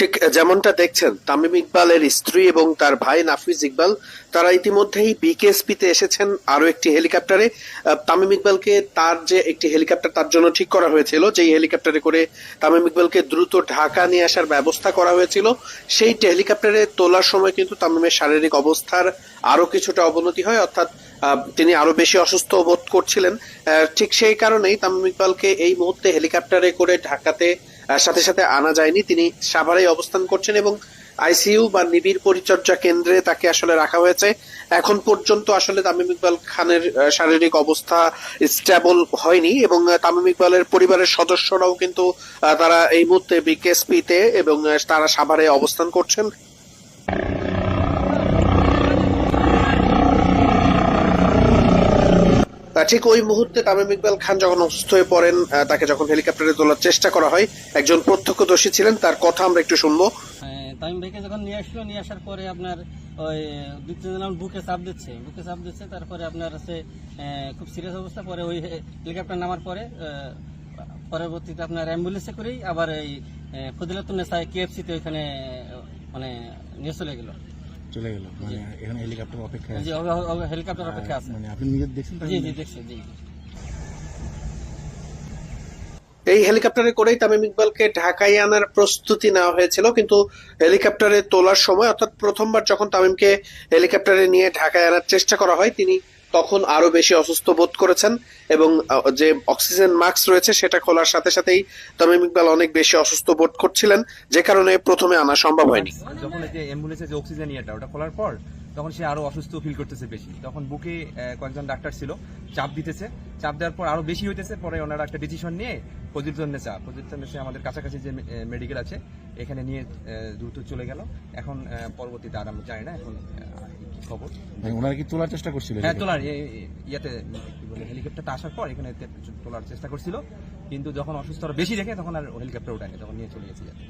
ঠিক যেমনটা দেখছেন, তামিম ইকবালের স্ত্রী এবং তার ভাই নাফিজ ইকবাল, তারা ইতিমধ্যেই বিকেএসপিতে এসেছেন আরও একটি হেলিকপ্টারে। তামিম ইকবালকে তার যে একটি হেলিকপ্টার, তার জন্য ঠিক করা হয়েছিল, যেই হেলিকপ্টারে করে তামিম ইকবালকে দ্রুত ঢাকা নিয়ে আসার ব্যবস্থা করা হয়েছিল, সেই হেলিকপ্টারে তোলার সময় কিন্তু তামিমের শারীরিক অবস্থার আরও কিছুটা অবনতি হয়, অর্থাৎ তিনি আরও বেশি অসুস্থ বোধ করছিলেন। ঠিক সেই কারণেই তামিম ইকবালকে এই মুহূর্তে হেলিকপ্টারে করে ঢাকাতে সাথে সাথে আনা যায়নি। তিনি সাভারে অবস্থান করছেন এবং আইসিইউ বা নিবিড় পরিচর্যা কেন্দ্রে তাকে আসলে রাখা হয়েছে। এখন পর্যন্ত আসলে তামিম ইকবাল খানের শারীরিক অবস্থা স্টেবল হয়নি এবং তামিম ইকবালের পরিবারের সদস্যরাও কিন্তু তারা এই মুহূর্তে বিকেএসপিতে এবং তারা সাভারে অবস্থান করছেন। ঠিক ওই মুহূর্তে তামিম ইকবাল খান যখন অসুস্থ হয়ে পড়েন তাকে যখন হেলিকপ্টারে তোলার চেষ্টা করা হয় একজন প্রত্যক্ষদর্শী ছিলেন তার কথা আমরা একটু শুনব। হ্যাঁ, তামিম ভাইকে যখন নিয়ে আসলো নিয়ে আসার পরে আপনার ওই দুই তিনজন বুকে চাপ দিচ্ছে বুকে চাপ দিচ্ছে তারপরে আপনার হচ্ছে খুব সিরিয়াস অবস্থা পরে ওই হেলিকপ্টার নামার পরে পরবর্তীতে আপনার অ্যাম্বুলেন্সে করেই আবার এই ফজিলাতুন্নেসা কেএফসিতে ওইখানে মানে নিয়ে চলে গেল। চলে গেল মানে এখানে হেলিকপ্টার অপেক্ষা জি হেলিকপ্টার অপেক্ষা আছে। মানে আপনি নিজে দেখছেন জি জি দেখছি জি এই হেলিকপ্টারে করেই তামিম ইকবালকে ঢাকায় আনার প্রস্তুতি নেওয়া হয়েছিল কিন্তু হেলিকপ্টারে তোলার সময় অর্থাৎ প্রথমবার যখন তামিমকে হেলিকপ্টারে নিয়ে ঢাকায় আনার চেষ্টা করা হয় তিনি তখন আরও বেশি অসুস্থ বোধ করেছেন এবং যে অক্সিজেন মাস্ক রয়েছে সেটা খোলার সাথে সাথেই তামিম ইকবাল অনেক বেশি অসুস্থ বোধ করছিলেন, যে কারণে প্রথমে আনা সম্ভব হয়নি। যখন যে অ্যাম্বুলেন্সে যে অক্সিজেন ইয়েটা, ওটা খোলার পর তখন সে আরও অসুস্থ ফিল করতেছে বেশি। তখন বুকে কয়েকজন ডাক্তার ছিল, চাপ দিতেছে। চাপ দেওয়ার পর আরও বেশি হইতেছে, পরে ওনারা একটা ডিসিশন নিয়ে ফজিলতন্নেসা ফজিলতন্নেসা আমাদের কাছাকাছি যে মেডিকেল আছে, এখানে নিয়ে দ্রুত চলে গেল। এখন পরবর্তীতে আর আমি জানি না, এখন খবর? ওনারা কি তোলার চেষ্টা করছিল হ্যাঁ তোলার ইয়াতে কি বলে হেলিকপ্টারটা আসার পর এখানে তোলার চেষ্টা করছিল। কিন্তু যখন অসুস্থ বেশি দেখে তখন আর হেলিকপ্টার উঠায়নি তখন নিয়ে চলে গেছে যাতে